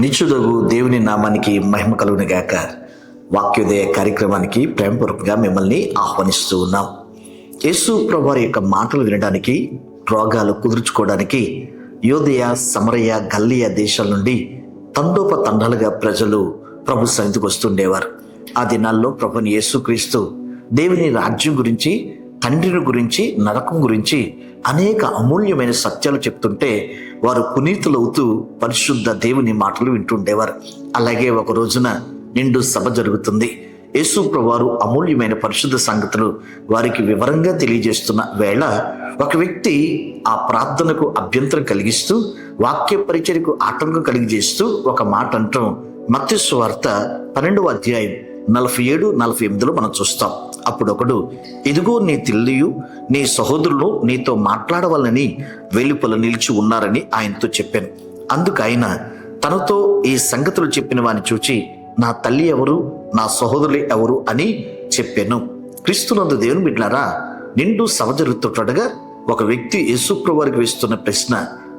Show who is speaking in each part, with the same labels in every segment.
Speaker 1: నిత్యుడగు దేవుని నామానికి మహిమ కలుగునిగాక వాక్యోదయ కార్యక్రమానికి ప్రేమపూర్వకంగా మిమ్మల్ని ఆహ్వానిస్తూ ఉన్నాం. యేసు ప్రభువారి యొక్క మాటలు వినడానికి రోగాలు కుదుర్చుకోవడానికి యోదయ సమరయ గల్లియ దేశాల నుండి తండోప తండాలుగా ప్రజలు ప్రభు సన్నిధికి వస్తుండేవారు. ఆ దినాల్లో ప్రభుని యేసుక్రీస్తు దేవుని రాజ్యం గురించి తండ్రిని గురించి నరకం గురించి అనేక అమూల్యమైన సత్యాలు చెప్తుంటే వారు పునీతులవుతూ పరిశుద్ధ దేవుని మాటలు వింటుండేవారు. అలాగే ఒక రోజున నిండు సభ జరుగుతుంది. యేసు అమూల్యమైన పరిశుద్ధ సంగతులు వారికి వివరంగా తెలియజేస్తున్న వేళ ఒక వ్యక్తి ఆ ప్రార్థనకు అభ్యంతరం కలిగిస్తూ వాక్య పరిచయకు ఆటంకం కలిగజేస్తూ ఒక మాట అంటాం మత్స్సు వార్త పన్నెండవ అధ్యాయం నలభై ఏడు నలభై ఎనిమిదిలో మనం చూస్తాం. అప్పుడొకడు ఇదిగో నీ తిల్లియు నీ సహోదరులు నీతో మాట్లాడవాలని వెలుపల నిలిచి ఉన్నారని ఆయనతో చెప్పాను. అందుకు ఆయన తనతో ఈ సంగతులు చెప్పిన వాని చూచి నా తల్లి ఎవరు నా సహోదరులు ఎవరు అని చెప్పాను. క్రీస్తునందు దేవుని బిడ్లారా నిండు సభ జరుగుతుండగా ఒక వ్యక్తి యేసుప్రభు వారికి వేస్తున్న ప్రశ్న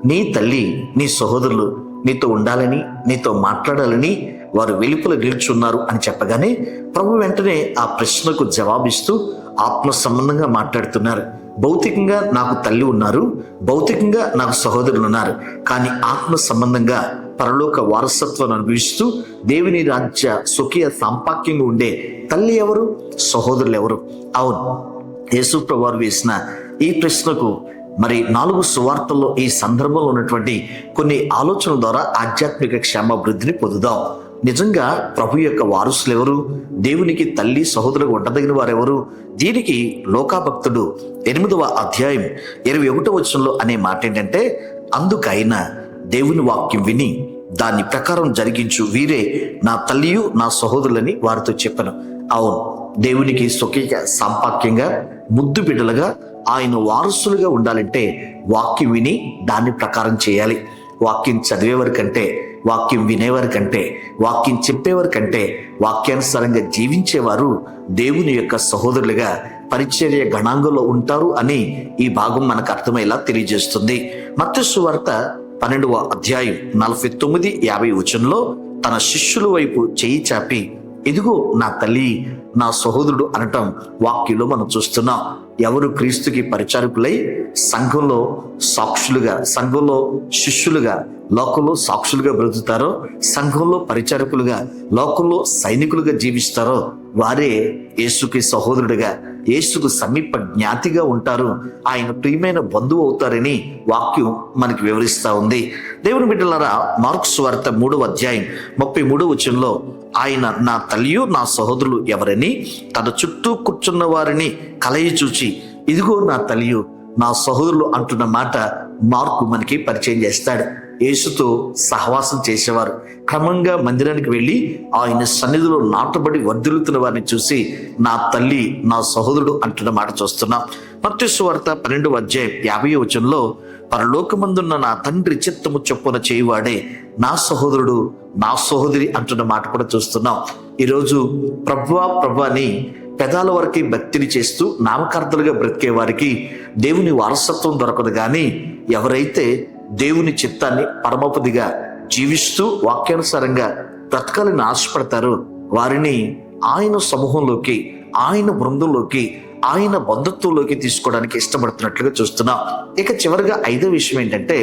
Speaker 1: నీ తల్లి నీ సహోదరులు నీతో ఉండాలని నీతో మాట్లాడాలని వారు వెలుపల నిల్చున్నారు అని చెప్పగానే ప్రభు వెంటనే ఆ ప్రశ్నకు జవాబిస్తూ ఆత్మ సంబంధంగా మాట్లాడుతున్నారు. భౌతికంగా నాకు తల్లి ఉన్నారు భౌతికంగా నాకు సహోదరులు ఉన్నారు కానీ ఆత్మ సంబంధంగా పరలోక వారసత్వాన్ని అనుభవిస్తూ దేవుని రాజ్య సుఖీయ సాంపాక్యంగా ఉండే తల్లి ఎవరు? సహోదరులు ఎవరు? అవును యేసు వారు వేసిన ఈ ప్రశ్నకు మరి నాలుగు సువార్తల్లో ఈ సందర్భంలో ఉన్నటువంటి కొన్ని ఆలోచనల ద్వారా ఆధ్యాత్మిక క్షేమాభివృద్ధిని పొందుదాం. నిజంగా ప్రభు యొక్క వారసులు ఎవరు? దేవునికి తల్లి సహోదరులకు ఉండదగిన వారెవరు? దీనికి లోకాభక్తుడు ఎనిమిదవ అధ్యాయం ఇరవై ఒకటో వచనంలో అనే మాట ఏంటంటే అందుకైనా దేవుని వాక్యం విని దాని ప్రకారం జరిగించు. వీరే నా తల్లియు నా సహోదరులని వారితో చెప్పను. అవును దేవునికి సుఖీయ సాంపాక్యంగా ముద్దు బిడ్డలుగా ఆయన వారసులుగా ఉండాలంటే వాక్యం విని దాని ప్రకారం చేయాలి. వాక్యం చదివేవారి కంటే వాక్యం వినేవారి కంటే వాక్యం చెప్పేవారి కంటే వాక్యానుసారంగా జీవించేవారు దేవుని యొక్క సహోదరులుగా పరిచర్య గణాంగంలో ఉంటారు అని ఈ భాగం మనకు అర్థమయ్యేలా తెలియజేస్తుంది. మత్స్సు వార్త పన్నెండవ అధ్యాయం నలభై తొమ్మిది యాభై వచనంలో తన శిష్యుల వైపు చేయి చాపి ఇదిగో నా తల్లి నా సహోదరుడు అనటం వాక్యంలో మనం చూస్తున్నాం. ఎవరు క్రీస్తుకి పరిచారకులై సంఘంలో సాక్షులుగా సంఘంలో శిష్యులుగా లోకంలో సాక్షులుగా బ్రతుకుతారో సంఘంలో పరిచారకులుగా లోకంలో సైనికులుగా జీవిస్తారో వారే యేసుకి సహోదరుడిగా యేసుకు సమీప జ్ఞాతిగా ఉంటారు. ఆయన ప్రియమైన బంధువు అవుతారని వాక్యం మనకి వివరిస్తూ ఉంది. దేవుని బిడ్డలారా మార్క్స్ వార్త మూడవ అధ్యాయం ముప్పై మూడవ వచనంలో ఆయన నా తల్లియు నా సహోదరులు ఎవరని తన చుట్టూ కూర్చున్న వారిని కలయి చూచి ఇదిగో నా తల్లియు నా సహోదరులు అంటున్న మాట మార్కు మనకి పరిచయం చేస్తాడు. యేసుతో సహవాసం చేసేవారు. క్రమంగా మందిరానికి వెళ్ళి ఆయన సన్నిధిలో నాటబడి వర్ధిల్లుతున్న వారిని చూసి నా తల్లి నా సహోదరుడు అంటున్న మాట చూస్తున్నాం. మత్స్సు వార్త పన్నెండు అధ్యాయం యాభై వచనంలో పరలోకమందున్న నా తండ్రి చిత్తము చొప్పున చేయువాడే నా సహోదరుడు నా సహోదరి అంటున్న మాట కూడా చూస్తున్నాం. ఈరోజు ప్రభ్వా ప్రభాని పెదాల వరకే భక్తిని చేస్తూ నామకార్థులుగా బ్రతికే వారికి దేవుని వారసత్వం దొరకదు కానీ ఎవరైతే దేవుని చిత్తాన్ని పరమపదిగా జీవిస్తూ వాక్యానుసారంగా బ్రతకాలని ఆశపడతారు. వారిని ఆయన సమూహంలోకి ఆయన బృందంలోకి ఆయన బంధుత్వంలోకి తీసుకోవడానికి ఇష్టపడుతున్నట్లుగా చూస్తున్నాం. ఇక చివరిగా ఐదో విషయం ఏంటంటే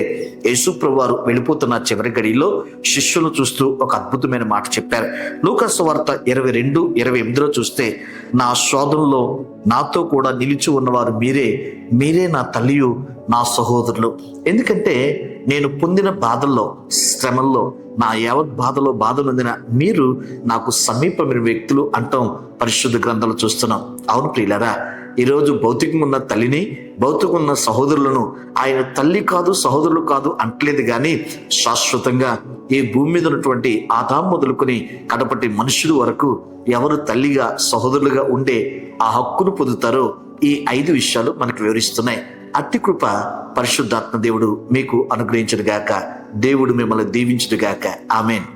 Speaker 1: యేసు వారు వెళ్ళిపోతున్న చివరి గడిలో శిష్యులు చూస్తూ ఒక అద్భుతమైన మాట చెప్పారు. లూకస్ వార్త ఇరవై రెండు ఇరవై ఎనిమిదిలో చూస్తే నా శోధనలో నాతో కూడా నిలిచి ఉన్నవారు మీరే మీరే నా తల్లియు నా సహోదరులు. ఎందుకంటే నేను పొందిన బాధల్లో శ్రమల్లో నా యావత్ బాధలో బాధ నొందిన మీరు నాకు సమీపమైన వ్యక్తులు అంటాం పరిశుద్ధ గ్రంథాలు చూస్తున్నాం. అవును ప్రియులరా ఈరోజు భౌతికంగా ఉన్న తల్లిని భౌతికంగా ఉన్న సహోదరులను ఆయన తల్లి కాదు సహోదరులు కాదు అంటలేదు కానీ శాశ్వతంగా ఈ భూమి మీద ఉన్నటువంటి ఆదాం మొదలుకొని కడపటి మనుషుల వరకు ఎవరు తల్లిగా సహోదరులుగా ఉండే ఆ హక్కును పొందుతారో ఈ ఐదు విషయాలు మనకు వివరిస్తున్నాయి. అట్టి కృప పరిశుద్ధాత్మ దేవుడు మీకు అనుగ్రహించడుగాక దేవుడు మిమ్మల్ని దీవించడుగాక ఆమెన్.